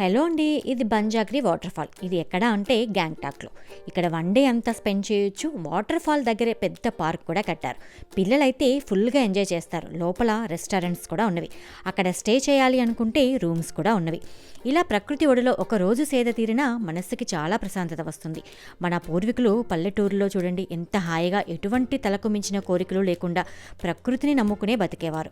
Hello అండి ఇది బంజాగ్రి water fall ఇది ఎక్కడ అంటే గ్యాంగ్టాక్లో. ఇక్కడ వన్ డే అంతా స్పెండ్ చేయొచ్చు. వాటర్ ఫాల్ దగ్గరే పెద్ద పార్క్ కూడా కట్టారు. పిల్లలైతే ఫుల్గా ఎంజాయ్ చేస్తారు. లోపల రెస్టారెంట్స్ కూడా ఉన్నవి. అక్కడ స్టే చేయాలి అనుకుంటే రూమ్స్ కూడా ఉన్నవి. ఇలా ప్రకృతి ఒడిలో ఒక రోజు సేద తీరినా మనస్సుకి చాలా ప్రశాంతత వస్తుంది. మన పూర్వీకులు పల్లెటూరులో చూడండి ఎంత హాయిగా ఎటువంటి తలకు మించిన కోరికలు లేకుండా ప్రకృతిని నమ్ముకునే బతికేవారు.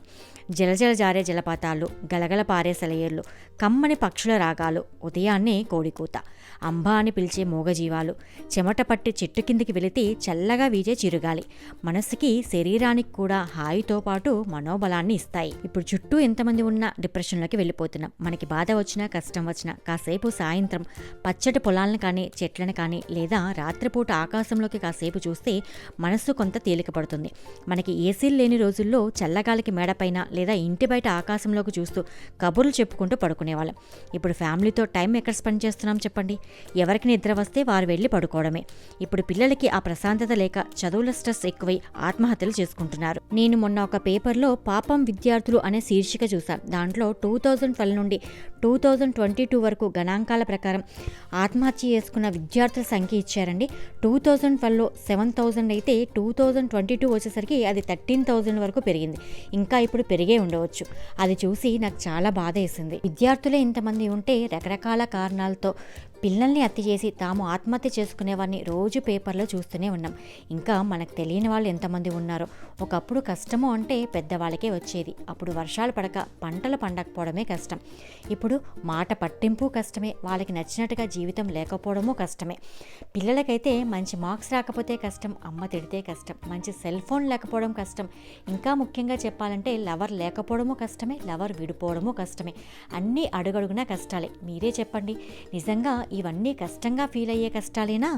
జలజల జారే జలపాతాలు గలగల పారే సెలయేర్లు కమ్మని పక్షుల రాగ రాగాలు ఉదయాన్నే కోడికూత. అంబా అని పిలిచే మూగజీవాలు. చెమట పట్టి చెట్టు కిందికి వెళితే చల్లగా వీజే చిరుగాలి. మనసుకి శరీరానికి కూడా హాయితో పాటు మనోబలాన్ని ఇస్తాయి. ఇప్పుడు చుట్టూ ఎంతమంది ఉన్నా డిప్రెషన్లోకి వెళ్ళిపోతున్నాం. మనకి బాధ వచ్చినా కష్టం వచ్చినా కాసేపు సాయంత్రం పచ్చటి పొలాలను కానీ చెట్లను కానీ లేదా రాత్రిపూట ఆకాశంలోకి కాసేపు చూస్తే మనస్సు కొంత తేలిక పడుతుంది మనకి ఏసీలు లేని రోజుల్లో చల్లగాలికి మేడపైన లేదా ఇంటి బయట ఆకాశంలోకి చూస్తూ కబుర్లు చెప్పుకుంటూ పడుకునేవాళ్ళం. ఇప్పుడు ఫ్యామిలీతో టైం ఎక్కడ స్పెండ్ చేస్తున్నాం చెప్పండి? ఎవరికి నిద్ర వస్తే వారు వెళ్ళి పడుకోవడమే. ఇప్పుడు పిల్లలకి ఆ ప్రశాంతత లేక చదువుల స్ట్రెస్ ఎక్కువై ఆత్మహత్యలు చేసుకుంటున్నారు. నేను మొన్న ఒక పేపర్లో పాపం విద్యార్థులు అనే శీర్షిక చూశాను. దాంట్లో టూ థౌజండ్ ట్వెల్వ్ నుండి టూ థౌజండ్ ట్వంటీ టూ వరకు గణాంకాల ప్రకారం ఆత్మహత్య చేసుకున్న విద్యార్థుల సంఖ్య ఇచ్చారండి. టూ థౌజండ్ ట్వెల్వ్లో సెవెన్ థౌజండ్ అయితే టూ థౌజండ్ ట్వంటీ టూ వచ్చేసరికి అది థర్టీన్ థౌజండ్ వరకు పెరిగింది. ఇంకా ఇప్పుడు పెరిగే ఉండవచ్చు. అది చూసి నాకు చాలా బాధ వేసింది. విద్యార్థులే ఇంతమంది ఉంటే రకరకాల కారణాలతో పిల్లల్ని హత్య చేసి తాము ఆత్మహత్య చేసుకునేవారిని రోజు పేపర్లో చూస్తూనే ఉన్నాం. ఇంకా మనకు తెలియని వాళ్ళు ఎంతమంది ఉన్నారో. ఒకప్పుడు కష్టము అంటే పెద్దవాళ్ళకే వచ్చేది. అప్పుడు వర్షాలు పడక పంటలు పండకపోవడమే కష్టం. ఇప్పుడు మాట పట్టింపు కష్టమే. వాళ్ళకి నచ్చినట్టుగా జీవితం లేకపోవడము కష్టమే. పిల్లలకైతే మంచి మార్క్స్ రాకపోతే కష్టం. అమ్మ తిడితే కష్టం. మంచి సెల్ ఫోన్ లేకపోవడం కష్టం. ఇంకా ముఖ్యంగా చెప్పాలంటే లవర్ లేకపోవడము కష్టమే. లవర్ విడిపోవడము కష్టమే. అన్నీ అడుగడుగునా కష్టాలే. మీరే చెప్పండి. నిజంగా ఇవన్నీ కష్టంగా ఫీల్ అయ్యే కష్టాలేనా?